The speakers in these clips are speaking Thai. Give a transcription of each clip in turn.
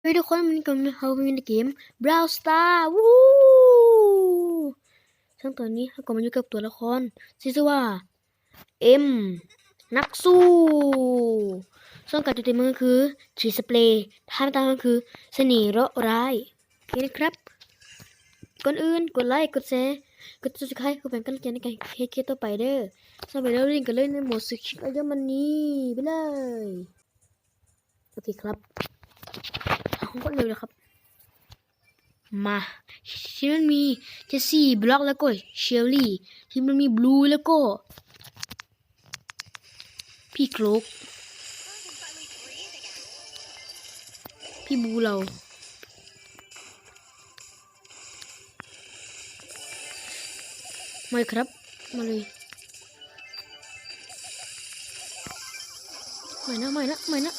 เฮ้ยทุกคนมันก็เขามีในเกม Brawl Star วู้ซึ่งตอนนี้เขาก็มาอยู่กับตัวละครชื่อว่า เอ็ม นักสู้ส่วนการตัวเต็มก็คือฉีดสเปรย์ท่าไม่ตามก็คือเสน่ห์ราะร้ายโอเคนะครับก่อนอื่นกดไลค์กดแชร์กด subscribe เพื่อเป็นกำลังใจในการเคลียร์ต่อไปเด้อสำหรับเราเล่นกันเลยในโหมดสึกชิงอายอมันนี้ไปเลยโอเคครับ ผมก็เร็วเลยครับ มาที่มันมีเจสซี่บล็อกแล้วก็เชลลี่ที่มันมีบลูแล้วก็ พี่โคลกพี่บูเรามาครับ มาเลยไม่นะไม่นะไม่นะ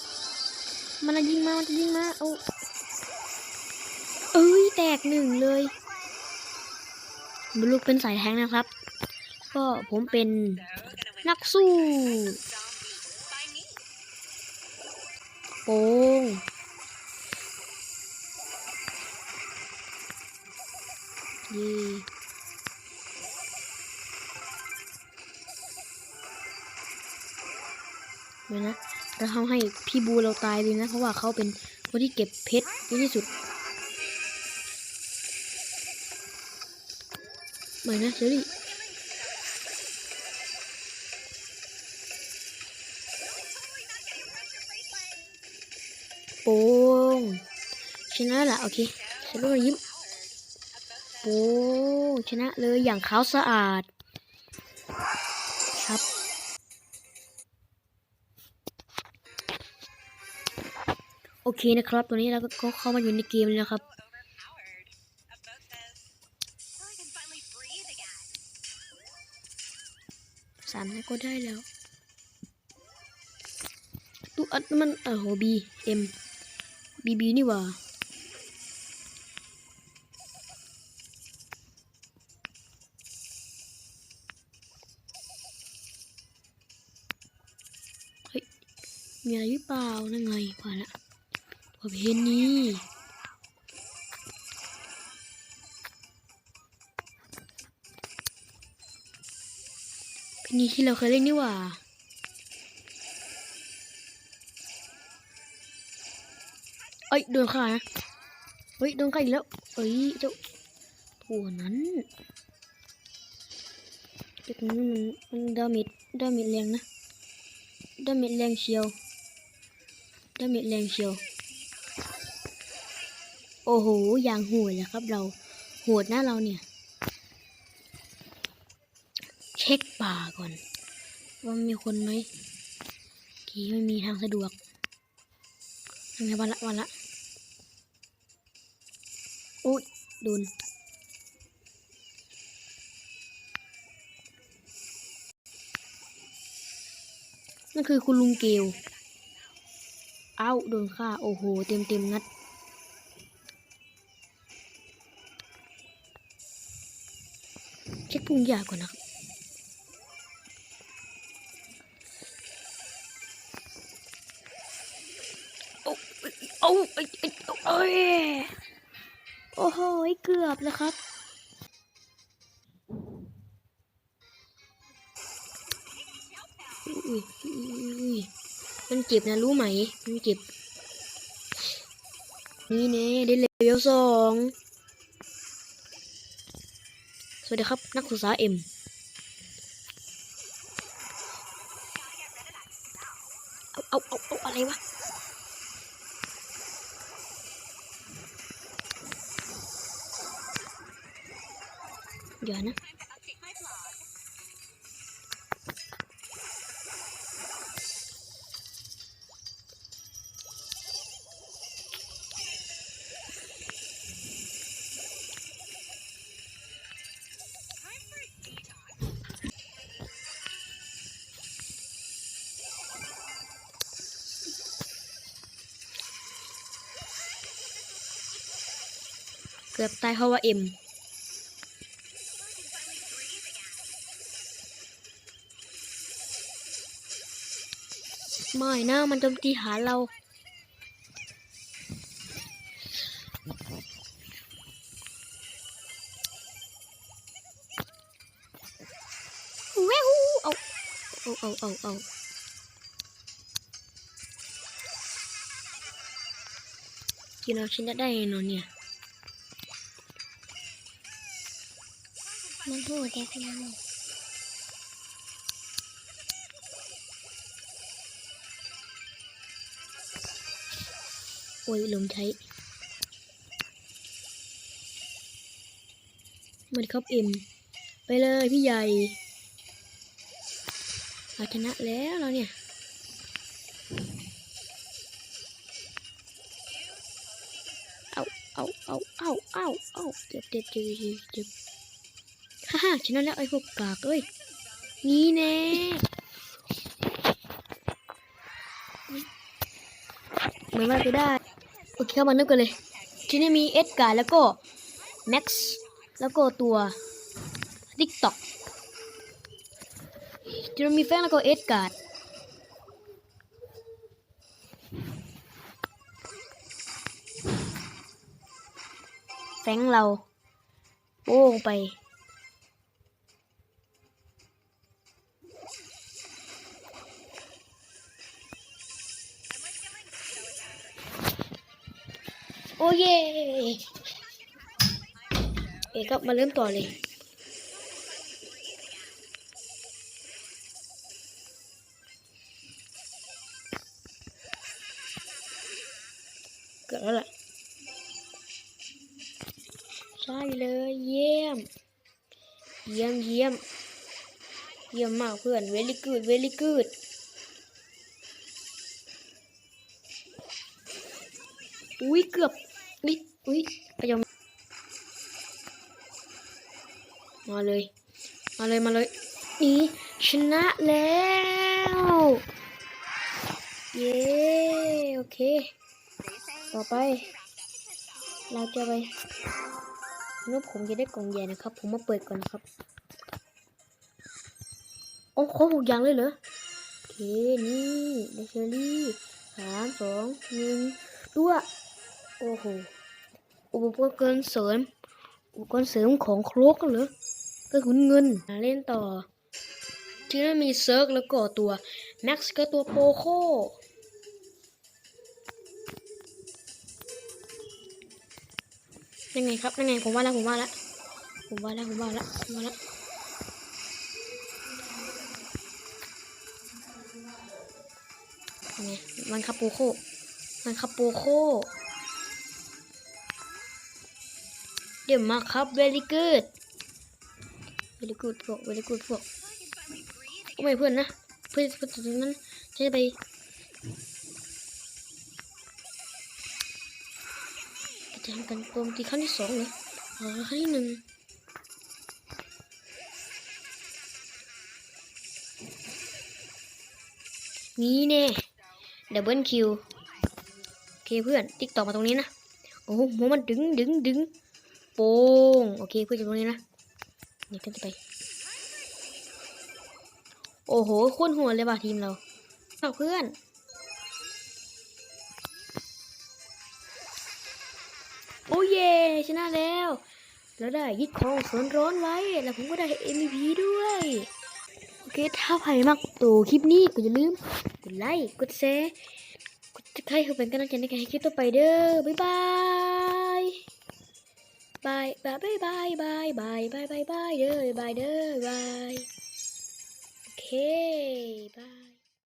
มันจะยิงมา มันจะยิงมาเอา เอ้ยแตกหนึ่งเลยบลูกเป็นสายแทงนะครับ ก็ผมเป็นนักสู้ โป้งย่เดี๋ยวนะจะทำให้พี่บูเราตายเลยนะ เพราะว่าเขาเป็นคนที่เก็บเพชรเยอะที่สุด ไม่นะเชอรี่โป้งชนะละโอเคฉันรู้ยิ้มโป้งชนะเลยอย่างขาวสะอาด ครับโอเคนะครับ ตัวนี้เราก็เข้ามาอยู่ในเกมแล้วนะครับ สามนัดก็ได้แล้วตัวอัดมันเออโหบีเอ็มบีบีนี่ว่าเฮ้ยมีอะไรหรือเปล่านั่นไงผ่านละตัวเพนนี้ นนี้ที่เราเคยเล่นนี่หว่าเอ้ยโดนขานะเฮ้ยโดนขาอีกแล้วเอ้ยเจ้าตัวนั้นเด็กนี้มันมันดามจดดาเมจแรงนะดาเมจแรงเชียวดาเมจแรงเชียวโอ้โหอย่างโหดเลยครับเราโหดนะเราเนี่ย เช็คป่าก่อน ว่ามีคนไหมกีไม่มีทางสะดวกทำไงวันละวันละโอ้ยโดนนั่นคือคุณลุงเกลเอ้าโดนฆ่า โอ้โห เต็มเต็มนัด เช็คพุงยาก่อนนะครับ เอ้ยเอ้ยโอ้ยโอ้โหเกือบแล้วครับอุ้ยมันเจ็บนะรู้ไหม มันเจ็บ นี่เน่ได้เลเวลสองสวัสดีครับ นักศึกษาเอ็มเอาเอาเอาเอาอะไรวะ อย่านะเกือบตายเพราะว่าเอ็ม ไม่นะมันจมตีหาเรา แววเอาเอาเอาเอาเอากินเอาชนจะได้เนาะเนี่ยมันพูดได้ขนานี้ โอ้ยลมใช้มันครับเอ็ม ไปเลยพี่ใหญ่เราชนะแล้วเราเนี่ยเอาเอาเอาเอาเอาเอาเจ็บเจ็บเจ็บเจ็บเจ็บฮ่าฮ่าชนะแล้วไอ้พวกกากเอ้ยนี่แน่เหมือนว่าจะได้ อเคเข้ามาเริ่มกันเลยทีนี้มีเอ็ดการ์แล้วก็แม็กซ์แล้วก็ตัวทิกต็อกทีนี้มีแฟงแล้วก็เอ็ดการ์ดแฟงเราโป้งไป โอ้เย่เอกก็มาเริ่มต่อเลยเกิดแล้วล่ะใช่เลยเยี่ยม เยี่ยมเยี่ยมเยี่ยมมากเพื่อน very good very good อุ้ยเกือบ อุ้ยอุ้ยพยอมมาเลย มาเลย มาเลย นี่ชนะแล้ว เย้ โอเค ต่อไป เราจะไปนบผมจะได้กล่องใหญ่นะครับ ผมมาเปิดก่อนนะครับโอ้ครบหกอย่างเลยเหรอโอเค นี่เดเชอรี่สามสองหนึ่งตัว โอ้โห อุปกรณ์เสริม อุปกรณ์เสริมของโครกเหรอ ก็ขุนเงินมาเล่นต่อ ที่นั่นมีเซิร์กแล้วก็ตัว แม็กซ์ก็ตัวโปโคยังไงครับยังไงผมว่าแล้วผมว่าแล้วผมว่าแล้วผมว่าแล้วผมว่าแล้วไงมันคาปูโคมันคาปูโค เดี๋ยวมาครับ very good very good พวก very good พวกโอ้ไม่เพื่อนนะ เพื่อนเพื่อนตรงนั้นฉันจะไปจะทำกันโจมตีครั้งที่สองเหรออ๋อครั้งที่หนึ่งนี่แน่ดับเบิลคิวโอเคเพื่อน ติ๊กต่อมาตรงนี้นะ โอ้โหมันดึงดึงดึง โป้งโอเคเพื่อนอยู่ตรงนี้นะเดี๋ยวกันจะไป โอ้โหโคตรหัวเลยว่ะทีมเราเอาเพื่อนโอ้เย่ชนะแล้ว แล้วได้ยึดของสวนร้อนไว้ แล้วผมก็ได้ MVP ด้วย โอเค ถ้าใครมักตัวคลิปนี้ก็อย่าลืม กดไลค์ กดแชร์ กดติดตามเพื่อเป็นกำลังใจในการให้คลิปต่อไปเด้อ บ๊ายบาย บายบายบายบายบายบายบายบายเด้อบายเด้อบายโอเคบาย